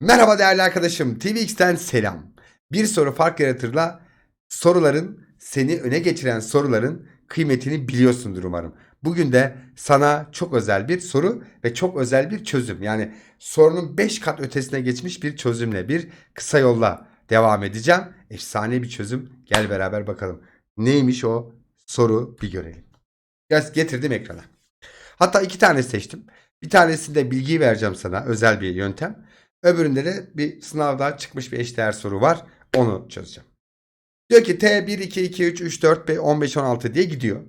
Merhaba değerli arkadaşım. TVX'ten selam. Bir soru fark yaratırla soruların seni öne geçiren soruların kıymetini biliyorsundur umarım. Bugün de sana çok özel bir soru ve çok özel bir çözüm. Yani sorunun 5 kat ötesine geçmiş bir çözümle, bir kısa yolla devam edeceğim. Efsane bir çözüm. Gel beraber bakalım. Neymiş o soru bir görelim. Gel getirdim ekrana. Hatta iki tane seçtim. Bir tanesinde bilgiyi vereceğim sana özel bir yöntem. Öbüründe de bir sınavda çıkmış bir eşdeğer soru var. Onu çözeceğim. Diyor ki T 1, 2, 2, 3, 3, 4, 5, 15, 16 diye gidiyor.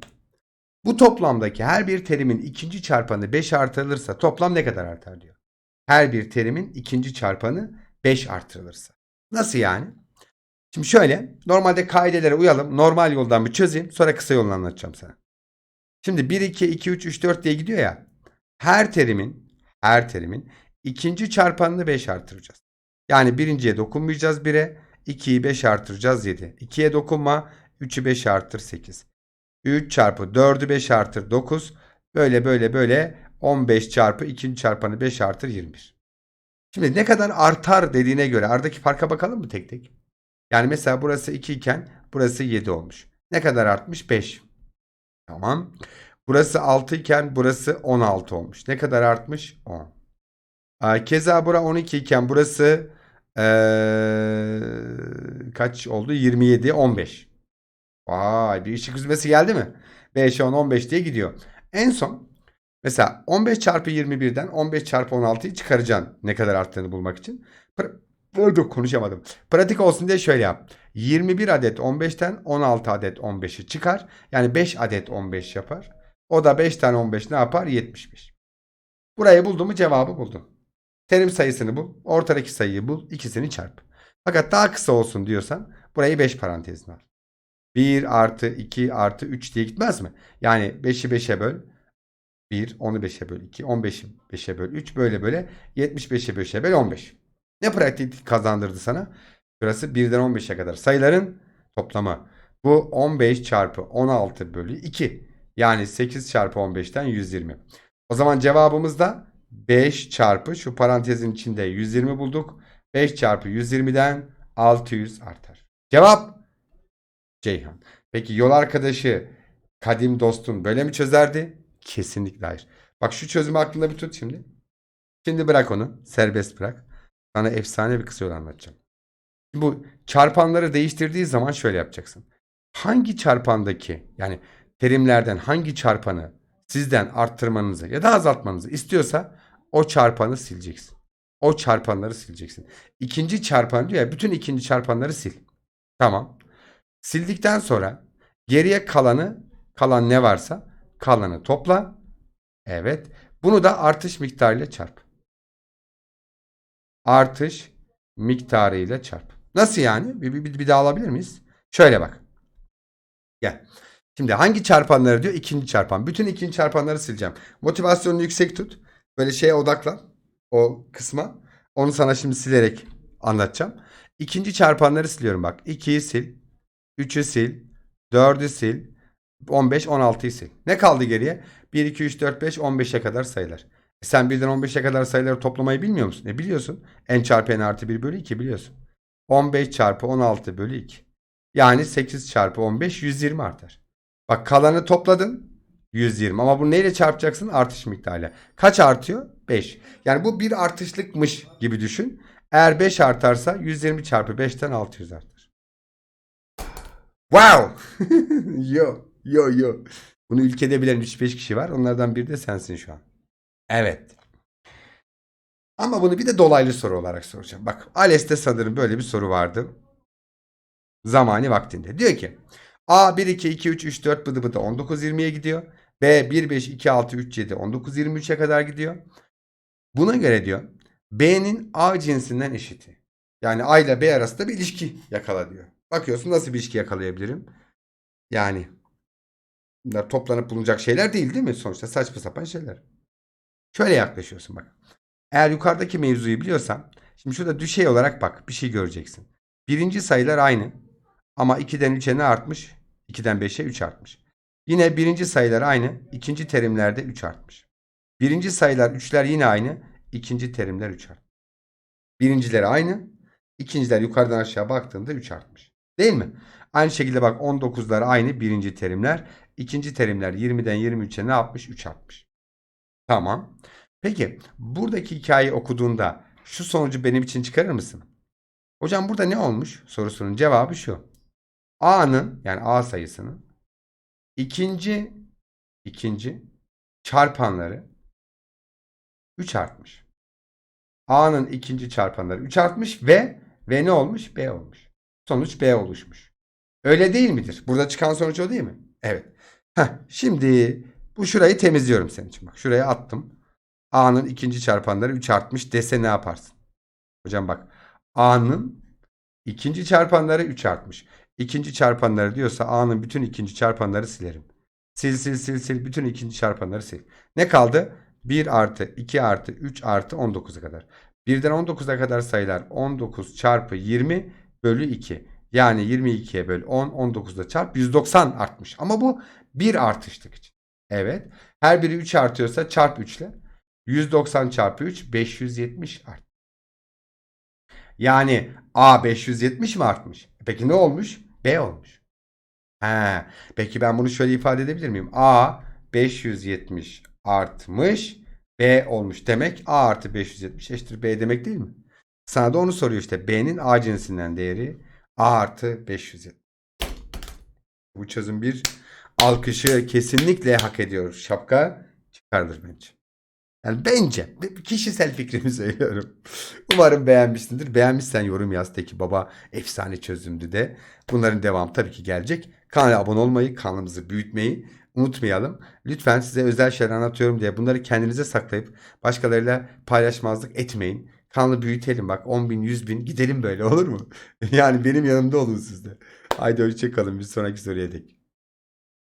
Bu toplamdaki her bir terimin ikinci çarpanı 5 artırılırsa toplam ne kadar artar diyor. Her bir terimin ikinci çarpanı 5 artırılırsa. Nasıl yani? Şimdi şöyle normalde kaidelere uyalım. Normal yoldan bir çözeyim. Sonra kısa yolunu anlatacağım sana. Şimdi 1, 2, 2, 3, 3, 4 diye gidiyor ya. Her terimin her terimin ikinci çarpanını 5 artıracağız. Yani birinciye dokunmayacağız 1'e. 2'yi 5 artıracağız 7. 2'ye dokunma. 3'ü 5 artır 8. 3 çarpı 4'ü 5 artır 9. Böyle böyle böyle 15 çarpı ikinci çarpanı 5 artır 21. Şimdi ne kadar artar dediğine göre aradaki farka bakalım mı tek tek? Yani mesela burası 2 iken burası 7 olmuş. Ne kadar artmış? 5. Tamam. Burası 6 iken burası 16 olmuş. Ne kadar artmış? 10. Keza bura 12 iken burası eee, kaç oldu? 27, 15. Vay bir ışık hüzmesi geldi mi? 5, 10, 15 diye gidiyor. En son mesela 15 çarpı 21'den 15 çarpı 16'yı çıkaracaksın ne kadar arttığını bulmak için. Dur konuşamadım. Pratik olsun diye şöyle yap. 21 adet 15'ten 16 adet 15'i çıkar. Yani 5 adet 15 yapar. O da 5 tane 15 ne yapar? 75. Burayı buldun mu cevabı buldun. Terim sayısını bul. Ortadaki sayıyı bul. ikisini çarp. Fakat daha kısa olsun diyorsan burayı 5 parantezine al. 1 artı 2 artı 3 diye gitmez mi? Yani 5'i 5'e böl. 1, 10'u 5'e böl 2, 15'i 5'e böl 3 böyle böyle 75'e 5'e böl 15. Ne pratik kazandırdı sana? Burası 1'den 15'e kadar sayıların toplamı. Bu 15 çarpı 16 bölü 2. Yani 8 çarpı 15'ten 120. O zaman cevabımız da 5 çarpı şu parantezin içinde 120 bulduk. 5 çarpı 120'den 600 artar. Cevap Ceyhan. Peki yol arkadaşı kadim dostun böyle mi çözerdi? Kesinlikle hayır. Bak şu çözümü aklında bir tut şimdi. Şimdi bırak onu. Serbest bırak. Sana efsane bir kısa yol anlatacağım. Bu çarpanları değiştirdiği zaman şöyle yapacaksın. Hangi çarpandaki yani terimlerden hangi çarpanı sizden arttırmanızı ya da azaltmanızı istiyorsa o çarpanı sileceksin. O çarpanları sileceksin. İkinci çarpan diyor ya bütün ikinci çarpanları sil. Tamam. Sildikten sonra geriye kalanı kalan ne varsa kalanı topla. Evet. Bunu da artış miktarıyla çarp. Artış miktarıyla çarp. Nasıl yani? Bir, bir, bir daha alabilir miyiz? Şöyle bak. Gel. Şimdi hangi çarpanları diyor? İkinci çarpan. Bütün ikinci çarpanları sileceğim. Motivasyonunu yüksek tut. Böyle şeye odaklan. O kısma. Onu sana şimdi silerek anlatacağım. İkinci çarpanları siliyorum bak. 2'yi sil. 3'ü sil. 4'ü sil. 15, 16'yı sil. Ne kaldı geriye? 1, 2, 3, 4, 5, 15'e kadar sayılar. E sen 1'den 15'e kadar sayıları toplamayı bilmiyor musun? Ne biliyorsun? n çarpı n artı 1 bölü 2 biliyorsun. 15 çarpı 16 bölü 2. Yani 8 çarpı 15 120 artar. Bak kalanı topladın 120 ama bunu neyle çarpacaksın? Artış miktarıyla. Kaç artıyor? 5. Yani bu bir artışlıkmış gibi düşün. Eğer 5 artarsa 120 çarpı 5'ten 600 artar. Wow! yo, yo, yo. Bunu ülkede bilen 3-5 kişi var. Onlardan biri de sensin şu an. Evet. Ama bunu bir de dolaylı soru olarak soracağım. Bak ALES'te sanırım böyle bir soru vardı. Zamani vaktinde. Diyor ki A 1 2 2 3 3 4 bıdı bıdı 19 20'ye gidiyor. B 1 5 2 6 3 7 19 23'e kadar gidiyor. Buna göre diyor B'nin A cinsinden eşiti. Yani A ile B arasında bir ilişki yakala diyor. Bakıyorsun nasıl bir ilişki yakalayabilirim? Yani bunlar toplanıp bulunacak şeyler değil değil mi? Sonuçta saçma sapan şeyler. Şöyle yaklaşıyorsun bak. Eğer yukarıdaki mevzuyu biliyorsan şimdi şurada düşey olarak bak bir şey göreceksin. Birinci sayılar aynı ama 2'den 3'e ne artmış? 2'den 5'e 3 artmış. Yine birinci sayılar aynı. ikinci terimlerde 3 artmış. Birinci sayılar 3'ler yine aynı. ikinci terimler 3 artmış. Birinciler aynı. İkinciler yukarıdan aşağı baktığında 3 artmış. Değil mi? Aynı şekilde bak 19'lar aynı birinci terimler. İkinci terimler 20'den 23'e ne yapmış? 3 artmış. Tamam. Peki buradaki hikayeyi okuduğunda şu sonucu benim için çıkarır mısın? Hocam burada ne olmuş? Sorusunun cevabı şu. A'nın yani A sayısının ikinci ikinci çarpanları 3 artmış. A'nın ikinci çarpanları 3 artmış ve ve ne olmuş? B olmuş. Sonuç B oluşmuş. Öyle değil midir? Burada çıkan sonuç o değil mi? Evet. Heh, şimdi bu şurayı temizliyorum senin için. Bak şuraya attım. A'nın ikinci çarpanları 3 artmış dese ne yaparsın? Hocam bak A'nın ikinci çarpanları 3 artmış. İkinci çarpanları diyorsa A'nın bütün ikinci çarpanları silerim. Sil sil sil sil bütün ikinci çarpanları sil. Ne kaldı? 1 artı 2 artı 3 artı 19'a kadar. 1'den 19'a kadar sayılar 19 çarpı 20 bölü 2. Yani 22'ye böl 10, 19'da çarp 190 artmış. Ama bu bir artışlık için. Evet. Her biri 3 artıyorsa çarp 3 ile. 190 çarpı 3 570 art. Yani A 570 mi artmış? Peki ne olmuş? B olmuş. He. Peki ben bunu şöyle ifade edebilir miyim? A 570 artmış. B olmuş demek A artı 570 eşittir B demek değil mi? Sana da onu soruyor işte. B'nin A cinsinden değeri A artı 570. Bu çözüm bir alkışı kesinlikle hak ediyor. Şapka çıkardır bence. Yani bence kişisel fikrimi söylüyorum. Umarım beğenmişsindir. Beğenmişsen yorum yaz. De ki baba efsane çözümdü de. Bunların devamı tabii ki gelecek. Kanala abone olmayı, kanalımızı büyütmeyi unutmayalım. Lütfen size özel şeyler anlatıyorum diye bunları kendinize saklayıp başkalarıyla paylaşmazlık etmeyin. Kanalı büyütelim bak 10 bin 100 bin gidelim böyle olur mu? yani benim yanımda olun siz de. Haydi hoşçakalın bir sonraki soruya dek.